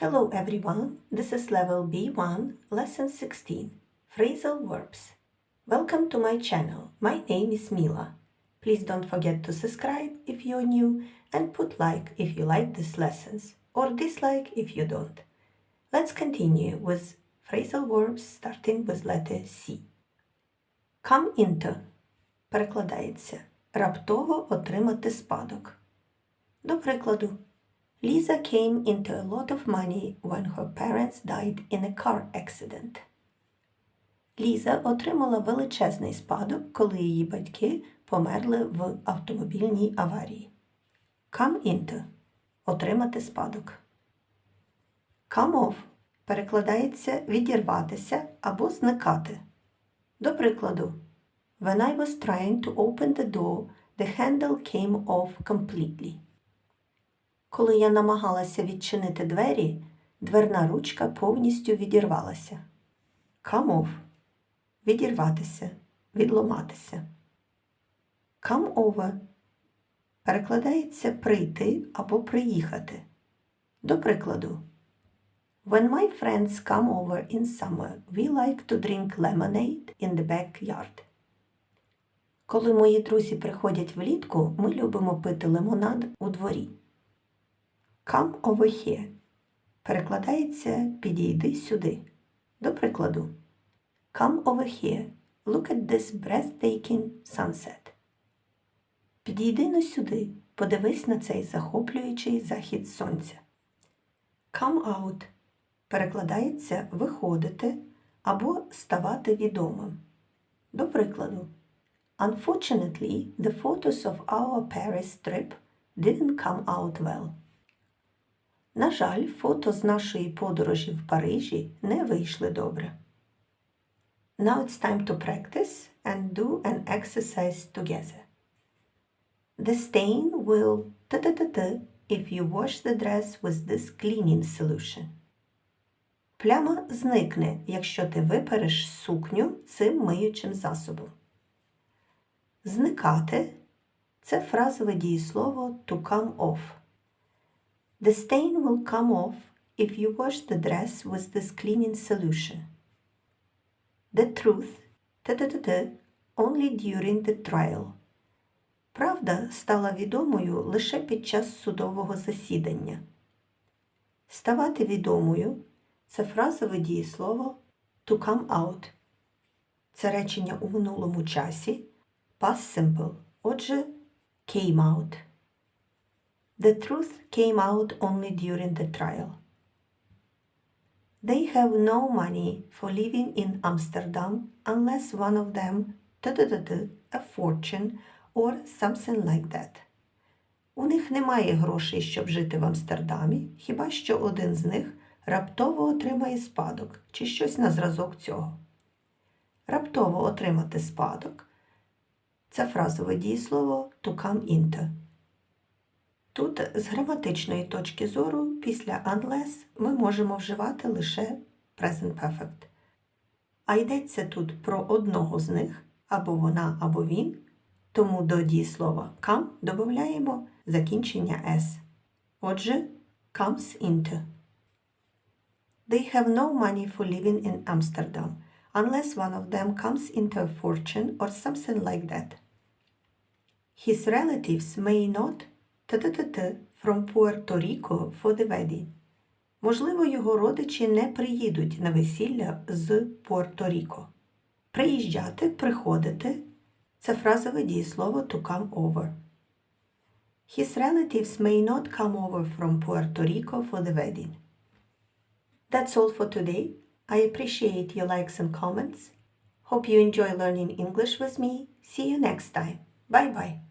Hello everyone, this is level B1, lesson 16, phrasal verbs. Welcome to my channel. My name is Mila. Please don't forget to subscribe if you're new and put like if you like these lessons or dislike if you don't. Let's continue with phrasal verbs starting with letter C. Come into перекладається раптово отримати спадок. До прикладу, Lisa came into a lot of money when her parents died in a car accident. Ліза отримала величезний спадок, коли її батьки померли в автомобільній аварії. Come into отримати спадок. Come off перекладається відірватися або зникати. До прикладу, When I was trying to open the door, the handle came off completely. Коли я намагалася відчинити двері, дверна ручка повністю відірвалася. Come off – відірватися, відломатися. Come over перекладається прийти або приїхати. До прикладу, When my friends come over in summer, we like to drink lemonade in the backyard. Коли мої друзі приходять влітку, ми любимо пити лимонад у дворі. Over here перекладається підійди сюди. До прикладу, Come over here. Look at this breathtaking sunset. Підійди на сюди. Подивись на цей захоплюючий захід сонця. Come out перекладається виходити або ставати відомим. До прикладу, Unfortunately, the photos of our Paris trip didn't come out well. На жаль, фото з нашої подорожі в Парижі не вийшли добре. Now it's time to practice and do an exercise together. The stain will t-t-t-t if you wash the dress with this cleaning solution. Пляма зникне, якщо ти випереш сукню цим миючим засобом. Зникати це фразове дієслово to come off. The stain will come off if you wash the dress with this cleaning solution. The truth t-t-t-t, only during the trial. Правда стала відомою лише під час судового засідання. Ставати відомою це фразове дієслово to come out. Це речення у минулому часі past simple. Отже, came out. The truth came out only during the trial. They have no money for living in Amsterdam unless one of them a fortune or something like that. У них немає грошей, щоб жити в Амстердамі, хіба що один з них раптово отримає спадок чи щось на зразок цього. Раптово отримати спадок це фразове дієслово to come into. Тут з граматичної точки зору після unless ми можемо вживати лише present perfect. А йдеться тут про одного з них, або вона, або він, тому до дієслова come додаємо закінчення s. Отже, comes into. They have no money for living in Amsterdam unless one of them comes into a fortune or something like that. His relatives may not t-t-t-t from Puerto Rico for the wedding. Можливо, його родичі не приїдуть на весілля з Пуерто-Ріко. Приїжджати, приходити це фразове дієслово to come over. His relatives may not come over from Puerto Rico for the wedding. That's all for today. I appreciate your likes and comments. Hope you enjoy learning English with me. See you next time. Bye bye.